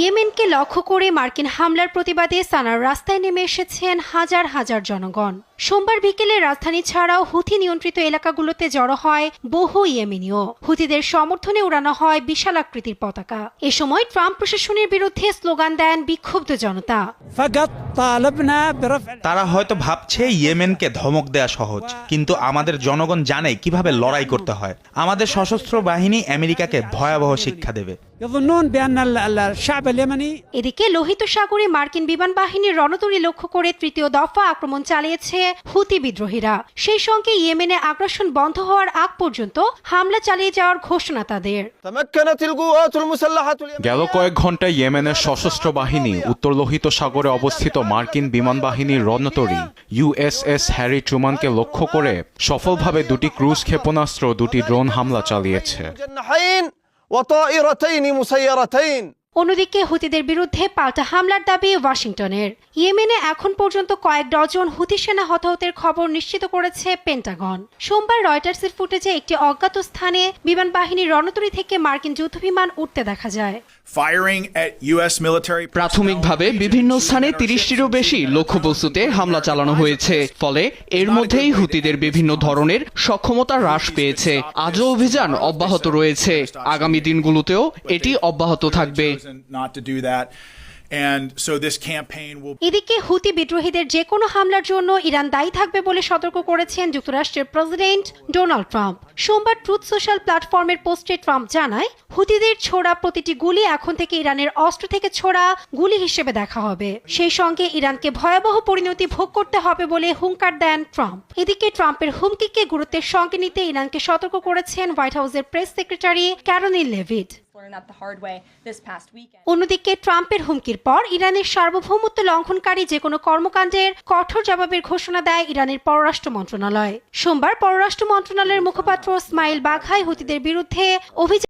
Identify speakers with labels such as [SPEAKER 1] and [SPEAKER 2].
[SPEAKER 1] ইয়েমেনকে লক্ষ্য করে মার্কিন হামলার প্রতিবাদে সানার রাস্তায় নেমে এসেছেন হাজার হাজার জনগণ। সোমবার বিকেলে রাজধানী ছাড়াও হুথি নিয়ন্ত্রিত এলাকাগুলোতে জড়ো হয় বহু ইয়েমিনীয়। হুথিদের সমর্থনে উড়ানো হয় বিশাল আকৃতির পতাকা। এ সময় ট্রাম্প প্রশাসনের বিরুদ্ধে স্লোগান দেন বিক্ষুব্ধ জনতা।
[SPEAKER 2] তারা হয়তো ভাবছে ইয়েমেনকে ধমক দেয়া সহজ কিন্তু আমাদের জনগণ জানে কীভাবে লড়াই করতে হয়। আমাদের সশস্ত্র বাহিনী আমেরিকাকে ভয়াবহ শিক্ষা দেবে।
[SPEAKER 1] এদিকে লোহিত সাগরে মার্কিন বিমান বাহিনীর রণতরী লক্ষ্য করে তৃতীয় দফা আক্রমণ চালিয়েছে হুতি বিদ্রোহীরা। সেই সঙ্গে ইয়েমেনে আগ্রাসন বন্ধ হওয়ার আগ পর্যন্ত হামলা চালিয়ে যাওয়ার ঘোষণা তাদের।
[SPEAKER 3] গেল কয়েক ঘণ্টা ইয়েমেনের সশস্ত্র বাহিনী উত্তর লোহিত সাগরে অবস্থিত মার্কিন বিমান বাহিনীর রণতরী ইউএসএস হ্যারি ট্রুমানকে লক্ষ্য করে সফলভাবে দুটি ক্রুজ ক্ষেপণাস্ত্র দুটি ড্রোন হামলা চালিয়েছে।
[SPEAKER 1] অন্যদিকে হুতিদের বিরুদ্ধে পাল্টা হামলার দাবি ওয়াশিংটনের। ইয়েমেনে এখন পর্যন্ত কয়েক ডজন হুতি সেনা হতাহতের খবর নিশ্চিত করেছে পেন্টাগন। সোমবার রয়টার্সের ফুটেজে একটি অজ্ঞাত স্থানে বিমান বাহিনীর রণতরী থেকে মার্কিন যুদ্ধবিমান উঠতে দেখা যায়।
[SPEAKER 4] Firing at U.S.
[SPEAKER 5] প্রাথমিকভাবে বিভিন্ন স্থানে তিরিশটিরও বেশি লক্ষ্যবস্তুতে হামলা চালানো হয়েছে। ফলে এর মধ্যেই হুতিদের বিভিন্ন ধরনের সক্ষমতা হ্রাস পেয়েছে। আজও অভিযান অব্যাহত রয়েছে। আগামী দিনগুলোতেও এটি অব্যাহত থাকবে।
[SPEAKER 1] এদিকে হুতি বিদ্রোহীদের যে কোনো হামলার জন্য ইরান দায়ী থাকবে বলে সতর্ক করেছেন যুক্তরাষ্ট্রের প্রেসিডেন্ট ডোনাল্ড ট্রাম্প। সোমবার ট্রুথ সোশ্যাল প্ল্যাটফর্মের পোস্টে ট্রাম্প জানায়, হুতিদের ছোড়া প্রতিটি গুলি এখন থেকে ইরানের অস্ত্র থেকে ছোড়া গুলি হিসেবে দেখা হবে। সেই সঙ্গে ইরানকে ভয়াবহ পরিণতি ভোগ করতে হবে বলে হুঙ্কার দেন ট্রাম্প। এদিকে ট্রাম্পের হুমকিকে গুরুত্বের সঙ্গে নিতে ইরানকে সতর্ক করেছেন হোয়াইট হাউসের প্রেস সেক্রেটারি ক্যারোলিন লেভিড অন্যদিকে ট্রাম্পের হুমকির পর ইরানের সার্বভৌমত্ব লঙ্ঘনকারী যে কোনো কর্মকাণ্ডের কঠোর জবাবের ঘোষণা দেয় ইরানের পররাষ্ট্র মন্ত্রণালয়। সোমবার পররাষ্ট্র মন্ত্রণালয়ের মুখপাত্র স্মাইল বাঘাই হুতিদের বিরুদ্ধে অভিযান